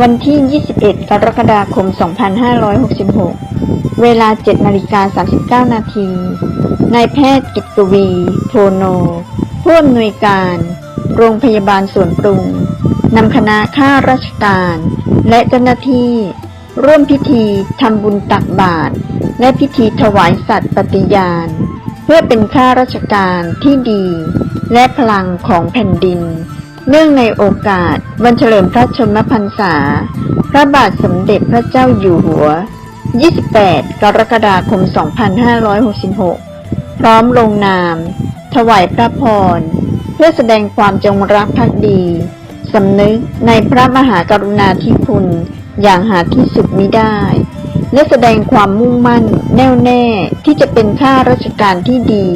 วันที่ 21 กรกฎาคม 2566 เวลา 7นาฬิกา39 นาที นายแพทย์กิตกวี โพโน ผู้อำนวยการ โรงพยาบาลสวนปรุง นำคณะข้าราชการ และเจ้าหน้าที่ ร่วมพิธีทำบุญตักบาตรและพิธีถวายสัตว์ปฏิญาณ เพื่อเป็นข้าราชการที่ดี และพลังของแผ่นดิน เนื่องในโอกาส วันเฉลิมพระชนมพรรษา พระบาทสมเด็จพระเจ้าอยู่หัว 28 กรกฎาคม 2566 พร้อมลงนาม ถวายพระพร เพื่อแสดงความจงรักภักดีสำนึกในพระมหากรุณาธิคุณ อย่างหาที่สุดมิได้ และแสดงความมุ่งมั่นแน่วแน่ที่จะเป็นข้าราชการที่ดี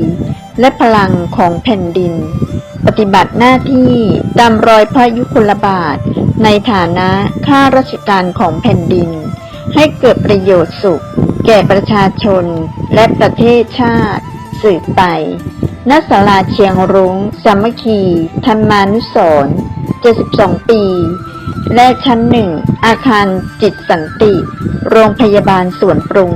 และพลังของแผ่นดิน ปฏิบัติหน้าที่ตามรอยพระยุคลบาท ในฐานะข้าราชการของแผ่นดิน ให้เกิดประโยชน์สุข แก่ประชาชนและประเทศชาติ สืบไปณศาลาเชียงรุง้ง สามัคคี ธรรมานุสรณ์72 ปี และชั้นหนึ่ง อาคารจิตสันติ โรงพยาบาลสวนปรุง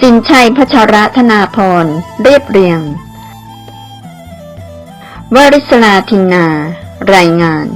สินชัยพัชระธนาพร เรียบเรียง วริศลาทินนา รายงาน